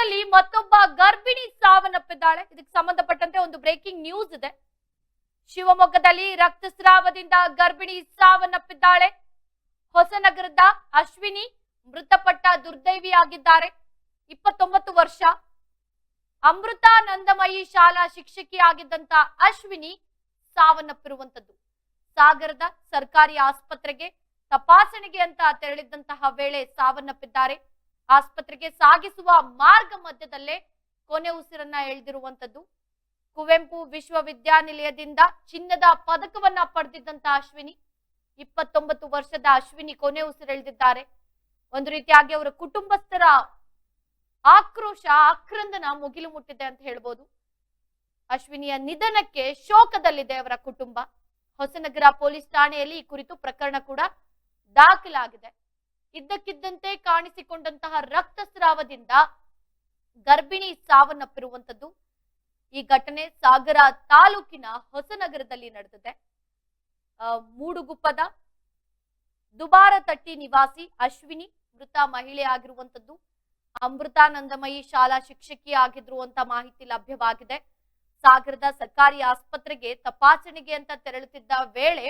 ಶಿವಮೊಗ್ಗದಲ್ಲಿ ಮತ್ತೊಬ್ಬ ಗರ್ಭಿಣಿ ಸಾವನ್ನಪ್ಪಿದ್ದಾಳೆ. ಇದಕ್ಕೆ ಸಂಬಂಧಪಟ್ಟಂತೆ ಒಂದು ಬ್ರೇಕಿಂಗ್ ನ್ಯೂಸ್ ಇದೆ. ಶಿವಮೊಗ್ಗದಲ್ಲಿ ರಕ್ತಸ್ರಾವದಿಂದ ಗರ್ಭಿಣಿ ಸಾವನ್ನಪ್ಪಿದ್ದಾಳೆ. ಹೊಸನಗರದ ಅಶ್ವಿನಿ ಮೃತಪಟ್ಟ ದುರ್ದೈವಿಯಾಗಿದ್ದಾರೆ. ಇಪ್ಪತ್ತೊಂಬತ್ತು ವರ್ಷ. ಅಮೃತಾನಂದಮಯಿ ಶಾಲಾ ಶಿಕ್ಷಕಿಯಾಗಿದ್ದಂತ ಅಶ್ವಿನಿ ಸಾವನ್ನಪ್ಪಿರುವಂತದ್ದು. ಸಾಗರದ ಸರ್ಕಾರಿ ಆಸ್ಪತ್ರೆಗೆ ತಪಾಸಣೆಗೆ ಅಂತ ತೆರಳಿದ್ದಂತಹ ವೇಳೆ ಸಾವನ್ನಪ್ಪಿದ್ದಾರೆ. ಆಸ್ಪತ್ರೆಗೆ ಸಾಗಿಸುವ ಮಾರ್ಗ ಮಧ್ಯದಲ್ಲೇ ಕೊನೆ ಉಸಿರನ್ನ ಎಳೆದಿರುವಂತದ್ದು ಕುವೆಂಪು ವಿಶ್ವವಿದ್ಯಾನಿಲಯದಿಂದ ಚಿನ್ನದ ಪದಕವನ್ನ ಪಡೆದಿದ್ದಂತ ಅಶ್ವಿನಿ, ಇಪ್ಪತ್ತೊಂಬತ್ತು ವರ್ಷದ ಅಶ್ವಿನಿ ಕೊನೆ ಉಸಿರೆಳೆದಿದ್ದಾರೆ ಒಂದು ರೀತಿಯಾಗಿ ಅವರ ಕುಟುಂಬಸ್ಥರ ಆಕ್ರೋಶ, ಆಕ್ರಂದನ ಮುಗಿಲು ಮುಟ್ಟಿದೆ ಅಂತ ಹೇಳ್ಬೋದು. ಅಶ್ವಿನಿಯ ನಿಧನಕ್ಕೆ ಶೋಕದಲ್ಲಿದೆ ಅವರ ಕುಟುಂಬ. ಹೊಸನಗರ ಪೊಲೀಸ್ ಠಾಣೆಯಲ್ಲಿ ಈ ಕುರಿತು ಪ್ರಕರಣ ಕೂಡ ದಾಖಲಾಗಿದೆ. ಇದ್ದಕ್ಕಿದ್ದಂತೆ ಕಾಣಿಸಿಕೊಂಡಂತಹ ರಕ್ತಸ್ರಾವದಿಂದ ಗರ್ಭಿಣಿ ಸಾವನ್ನಪ್ಪಿರುವಂತದ್ದು ಈ ಘಟನೆ ಸಾಗರ ತಾಲೂಕಿನ ಹೊಸನಗರದಲ್ಲಿ ನಡೆದಿದೆ. ಮೂಡುಗುಪ್ಪದ ದುಬಾರ ತಟ್ಟಿ ನಿವಾಸಿ ಅಶ್ವಿನಿ ಮೃತ ಮಹಿಳೆ ಆಗಿರುವಂತದ್ದು ಅಮೃತಾನಂದಮಯಿ ಶಾಲಾ ಶಿಕ್ಷಕಿ ಆಗಿದ್ರು ಅಂತ ಮಾಹಿತಿ ಲಭ್ಯವಾಗಿದೆ. ಸಾಗರದ ಸರ್ಕಾರಿ ಆಸ್ಪತ್ರೆಗೆ ತಪಾಸಣೆಗೆ ಅಂತ ತೆರಳುತ್ತಿದ್ದ ವೇಳೆ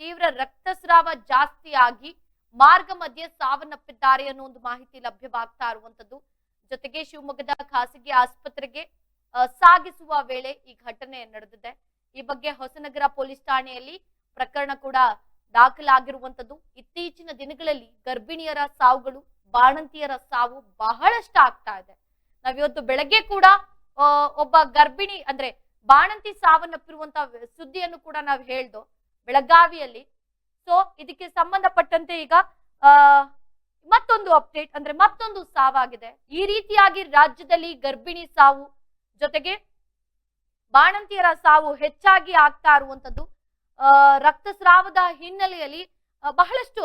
ತೀವ್ರ ರಕ್ತಸ್ರಾವ ಜಾಸ್ತಿ ಆಗಿ ಮಾರ್ಗ ಮಧ್ಯೆ ಸಾವನ್ನಪ್ಪಿದ್ದಾರೆ ಅನ್ನೋ ಒಂದು ಮಾಹಿತಿ ಲಭ್ಯವಾಗ್ತಾ ಇರುವಂತದ್ದು ಜೊತೆಗೆ ಶಿವಮೊಗ್ಗದ ಖಾಸಗಿ ಆಸ್ಪತ್ರೆಗೆ ಸಾಗಿಸುವ ವೇಳೆ ಈ ಘಟನೆ ನಡೆದಿದೆ. ಈ ಬಗ್ಗೆ ಹೊಸನಗರ ಪೊಲೀಸ್ ಠಾಣೆಯಲ್ಲಿ ಪ್ರಕರಣ ಕೂಡ ದಾಖಲಾಗಿರುವಂತದ್ದು ಇತ್ತೀಚಿನ ದಿನಗಳಲ್ಲಿ ಗರ್ಭಿಣಿಯರ ಸಾವುಗಳು, ಬಾಣಂತಿಯರ ಸಾವು ಬಹಳಷ್ಟು ಆಗ್ತಾ ಇದೆ. ನಾವಿವತ್ತು ಬೆಳಗ್ಗೆ ಕೂಡ ಒಬ್ಬ ಗರ್ಭಿಣಿ ಅಂದ್ರೆ ಬಾಣಂತಿ ಸಾವನ್ನಪ್ಪಿರುವಂತ ಸುದ್ದಿಯನ್ನು ಕೂಡ ನಾವು ಹೇಳ್ದೋ, ಬೆಳಗಾವಿಯಲ್ಲಿ ಸೊ ಇದಕ್ಕೆ ಸಂಬಂಧಪಟ್ಟಂತೆ ಈಗ ಮತ್ತೊಂದು ಅಪ್ಡೇಟ್ ಅಂದ್ರೆ ಮತ್ತೊಂದು ಸಾವಾಗಿದೆ. ಈ ರೀತಿಯಾಗಿ ರಾಜ್ಯದಲ್ಲಿ ಗರ್ಭಿಣಿ ಸಾವು ಜೊತೆಗೆ ಬಾಣಂತಿಯರ ಸಾವು ಹೆಚ್ಚಾಗಿ ಆಗ್ತಾ ಇರುವಂತದ್ದು ರಕ್ತಸ್ರಾವದ ಹಿನ್ನೆಲೆಯಲ್ಲಿ ಬಹಳಷ್ಟು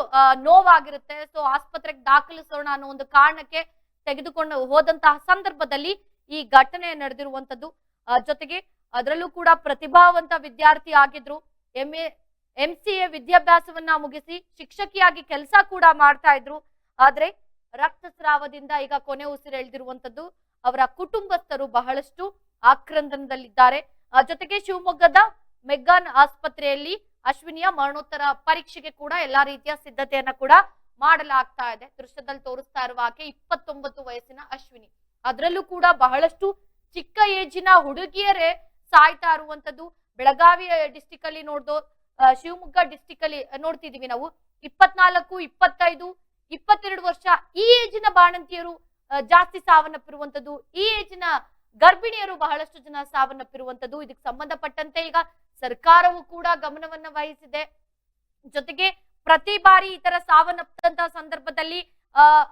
ನೋವಾಗಿರುತ್ತೆ. ಸೊ ಆಸ್ಪತ್ರೆಗೆ ದಾಖಲಿಸೋಣ ಅನ್ನೋ ಒಂದು ಕಾರಣಕ್ಕೆ ತೆಗೆದುಕೊಂಡು ಹೋದಂತಹ ಸಂದರ್ಭದಲ್ಲಿ ಈ ಘಟನೆ ನಡೆದಿರುವಂತದ್ದು. ಜೊತೆಗೆ ಅದರಲ್ಲೂ ಕೂಡ ಪ್ರತಿಭಾವಂತ ವಿದ್ಯಾರ್ಥಿ ಆಗಿದ್ರು. ಎ ಎಂ ಸಿ ಎ ವಿದ್ಯಾಭ್ಯಾಸವನ್ನ ಮುಗಿಸಿ ಶಿಕ್ಷಕಿಯಾಗಿ ಕೆಲಸ ಕೂಡ ಮಾಡ್ತಾ ಇದ್ರು. ಆದ್ರೆ ರಕ್ತಸ್ರಾವದಿಂದ ಈಗ ಕೊನೆ ಉಸಿರೆಳೆದಿರುವಂತದ್ದು ಅವರ ಕುಟುಂಬಸ್ಥರು ಬಹಳಷ್ಟು ಆಕ್ರಂದನದಲ್ಲಿದ್ದಾರೆ. ಜೊತೆಗೆ ಶಿವಮೊಗ್ಗದ ಮೆಗ್ಗಾನ್ ಆಸ್ಪತ್ರೆಯಲ್ಲಿ ಅಶ್ವಿನಿಯ ಮರಣೋತ್ತರ ಪರೀಕ್ಷೆಗೆ ಕೂಡ ಎಲ್ಲಾ ರೀತಿಯ ಸಿದ್ಧತೆಯನ್ನ ಕೂಡ ಮಾಡಲಾಗ್ತಾ ಇದೆ. ದೃಶ್ಯದಲ್ಲಿ ತೋರಿಸ್ತಾ ಇರುವ ಆಕೆ ಇಪ್ಪತ್ತೊಂಬತ್ತು ವಯಸ್ಸಿನ ಅಶ್ವಿನಿ. ಅದರಲ್ಲೂ ಕೂಡ ಬಹಳಷ್ಟು ಚಿಕ್ಕ ಏಜಿನ ಹುಡುಗಿಯರೇ ಸಾಯ್ತಾ ಇರುವಂತದ್ದು. ಬೆಳಗಾವಿ ಡಿಸ್ಟಿಕ್ ಅಲ್ಲಿ ನೋಡ್ದೋ ಶಿವಮೊಗ್ಗ ಡಿಸ್ಟಿಕ್ ಅಲ್ಲಿ ನೋಡ್ತಿದೀವಿ ನಾವು. ಇಪ್ಪತ್ನಾಲ್ಕು, ಇಪ್ಪತ್ತೈದು, ಇಪ್ಪತ್ತೆರಡು ವರ್ಷ ಈ ಏಜಿನ ಬಾಣಂತಿಯರು ಜಾಸ್ತಿ ಸಾವನ್ನಪ್ಪಿರುವಂತದ್ದು ಈ ಏಜಿನ ಗರ್ಭಿಣಿಯರು ಬಹಳಷ್ಟು ಜನ ಸಾವನ್ನಪ್ಪಿರುವಂತದ್ದು ಇದಕ್ಕೆ ಸಂಬಂಧಪಟ್ಟಂತೆ ಈಗ ಸರ್ಕಾರವು ಕೂಡ ಗಮನವನ್ನ ವಹಿಸಿದೆ. ಜೊತೆಗೆ ಪ್ರತಿ ಬಾರಿ ಈ ತರ ಸಾವನ್ನಪ್ಪಂತಹ ಸಂದರ್ಭದಲ್ಲಿ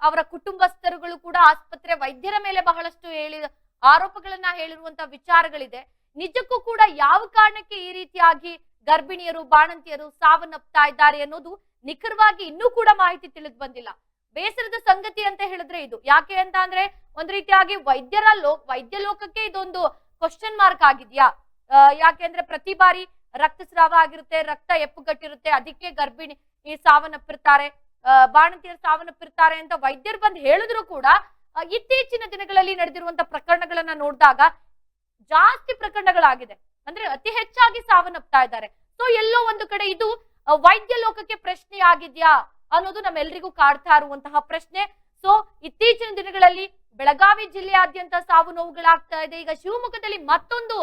ಅವರ ಕುಟುಂಬಸ್ಥರುಗಳು ಕೂಡ ಆಸ್ಪತ್ರೆ ವೈದ್ಯರ ಮೇಲೆ ಬಹಳಷ್ಟು ಹೇಳಿ, ಆರೋಪಗಳನ್ನ ಹೇಳಿರುವಂತಹ ವಿಚಾರಗಳಿದೆ. ನಿಜಕ್ಕೂ ಕೂಡ ಯಾವ ಕಾರಣಕ್ಕೆ ಈ ರೀತಿಯಾಗಿ ಗರ್ಭಿಣಿಯರು, ಬಾಣಂತಿಯರು ಸಾವನ್ನಪ್ತಾ ಇದ್ದಾರೆ ಅನ್ನೋದು ನಿಖರವಾಗಿ ಇನ್ನೂ ಕೂಡ ಮಾಹಿತಿ ತಿಳಿದು ಬಂದಿಲ್ಲ. ಬೇಸರದ ಸಂಗತಿ ಅಂತ ಹೇಳಿದ್ರೆ ಇದು. ಯಾಕೆ ಅಂತ ಅಂದ್ರೆ ಒಂದ್ ರೀತಿಯಾಗಿ ವೈದ್ಯರ ಲೋ ವೈದ್ಯ ಲೋಕಕ್ಕೆ ಇದೊಂದು ಕ್ವಶನ್ ಮಾರ್ಕ್ ಆಗಿದ್ಯಾ? ಯಾಕೆ ಅಂದ್ರೆ ಪ್ರತಿ ಬಾರಿ ರಕ್ತಸ್ರಾವ ಆಗಿರುತ್ತೆ, ರಕ್ತ ಎಪ್ಪುಗಟ್ಟಿರುತ್ತೆ, ಅದಕ್ಕೆ ಗರ್ಭಿಣಿ ಈ ಸಾವನ್ನಪ್ಪಿರ್ತಾರೆ ಅಹ್ ಬಾಣಂತಿಯರು ಸಾವನ್ನಪ್ಪಿರ್ತಾರೆ ಅಂತ ವೈದ್ಯರು ಬಂದು ಹೇಳಿದ್ರು ಕೂಡ ಇತ್ತೀಚಿನ ದಿನಗಳಲ್ಲಿ ನಡೆದಿರುವಂತ ಪ್ರಕರಣಗಳನ್ನ ನೋಡಿದಾಗ ಜಾಸ್ತಿ ಪ್ರಕರಣಗಳಾಗಿದೆ. ಅಂದ್ರೆ ಅತಿ ಹೆಚ್ಚಾಗಿ ಸಾವನ್ನಪ್ತಾ ಇದ್ದಾರೆ. ಸೊ ಎಲ್ಲೋ ಒಂದು ಕಡೆ ಇದು ವೈದ್ಯ ಲೋಕಕ್ಕೆ ಪ್ರಶ್ನೆ ಆಗಿದ್ಯಾ ಅನ್ನೋದು ನಮ್ಮೆಲ್ರಿಗೂ ಕಾಡ್ತಾ ಇರುವಂತಹ ಪ್ರಶ್ನೆ. ಸೊ ಇತ್ತೀಚಿನ ದಿನಗಳಲ್ಲಿ ಬೆಳಗಾವಿ ಜಿಲ್ಲೆಯಾದ್ಯಂತ ಸಾವು ನೋವುಗಳಾಗ್ತಾ ಇದೆ. ಈಗ ಶಿವಮೊಗ್ಗದಲ್ಲಿ ಮತ್ತೊಂದು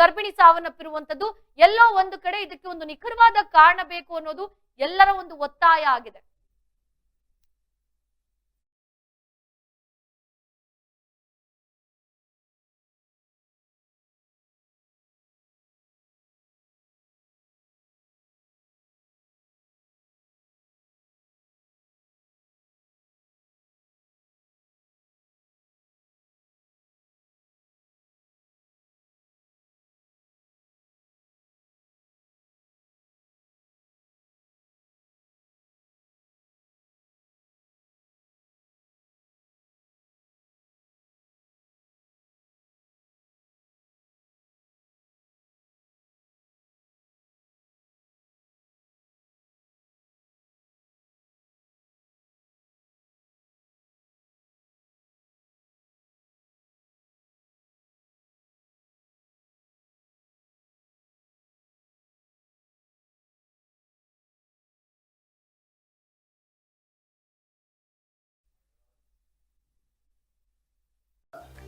ಗರ್ಭಿಣಿ ಸಾವನ್ನಪ್ಪಿರುವಂತದ್ದು ಎಲ್ಲೋ ಒಂದು ಕಡೆ ಇದಕ್ಕೆ ಒಂದು ನಿಖರವಾದ ಕಾರಣ ಬೇಕು ಅನ್ನೋದು ಎಲ್ಲರ ಒಂದು ಒತ್ತಾಯ ಆಗಿದೆ.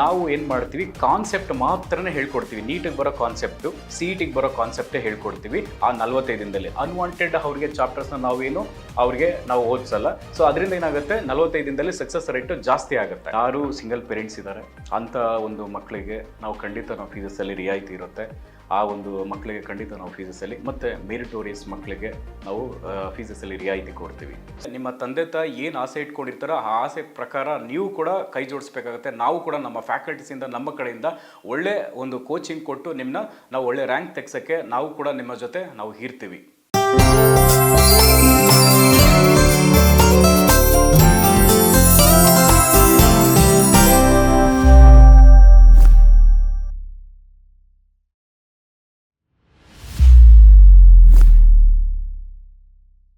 ನಾವು ಏನು ಮಾಡ್ತೀವಿ ಕಾನ್ಸೆಪ್ಟ್ ಮಾತ್ರನೇ ಹೇಳ್ಕೊಡ್ತೀವಿ. ನೀಟಿಗೆ ಬರೋ ಕಾನ್ಸೆಪ್ಟು ಸಿ ಇಟಿಗೆ ಟಿಗೆ ಬರೋ ಕಾನ್ಸೆಪ್ಟೇ ಹೇಳ್ಕೊಡ್ತೀವಿ ಆ ನಲ್ವತ್ತೈದು ದಿನದಲ್ಲಿ. ಅನ್ವಾಂಟೆಡ್ ಅವರಿಗೆ ಚಾಪ್ಟರ್ಸ್ನ ನಾವೇನು, ಅವ್ರಿಗೆ ನಾವು ಓದಿಸಲ್ಲ. ಸೊ ಅದರಿಂದ ಏನಾಗುತ್ತೆ, ನಲವತ್ತೈದು ದಿನದಲ್ಲಿ ಸಕ್ಸಸ್ ರೇಟು ಜಾಸ್ತಿ ಆಗುತ್ತೆ. ಯಾರು ಸಿಂಗಲ್ ಪೇರೆಂಟ್ಸ್ ಇದ್ದಾರೆ ಅಂಥ ಒಂದು ಮಕ್ಕಳಿಗೆ ನಾವು ಖಂಡಿತ ನಾವು ಫೀಸಸ್ಸಲ್ಲಿ ರಿಯಾಯಿತಿ ಇರುತ್ತೆ. ಆ ಒಂದು ಮಕ್ಕಳಿಗೆ ಖಂಡಿತ ನಾವು ಫೀಸಸ್ಸಲ್ಲಿ ಮತ್ತು ಮೆರಿಟೋರಿಯಸ್ ಮಕ್ಕಳಿಗೆ ನಾವು ಫೀಸಸ್ಸಲ್ಲಿ ರಿಯಾಯಿತಿ ಕೊಡ್ತೀವಿ. ನಿಮ್ಮ ತಂದೆ ತಾಯಿ ಏನು ಆಸೆ ಇಟ್ಕೊಂಡಿರ್ತಾರೋ, ಆ ಆಸೆ ಪ್ರಕಾರ ನೀವು ಕೂಡ ಕೈ ಜೋಡಿಸ್ಬೇಕಾಗುತ್ತೆ, ನಾವು ಕೂಡ ನಮ್ಮ ಫ್ಯಾಕಲ್ಟೀಸಿಂದ ನಮ್ಮ ಕಡೆಯಿಂದ ಒಳ್ಳೆ ಒಂದು ಕೋಚಿಂಗ್ ಕೊಟ್ಟು ನಿಮ್ಮನ್ನ ನಾವು ಒಳ್ಳೆ ರ್ಯಾಂಕ್ ತೆಗ್ಸೋಕ್ಕೆ ನಾವು ಕೂಡ ನಿಮ್ಮ ಜೊತೆ ನಾವು ಇರ್ತೀವಿ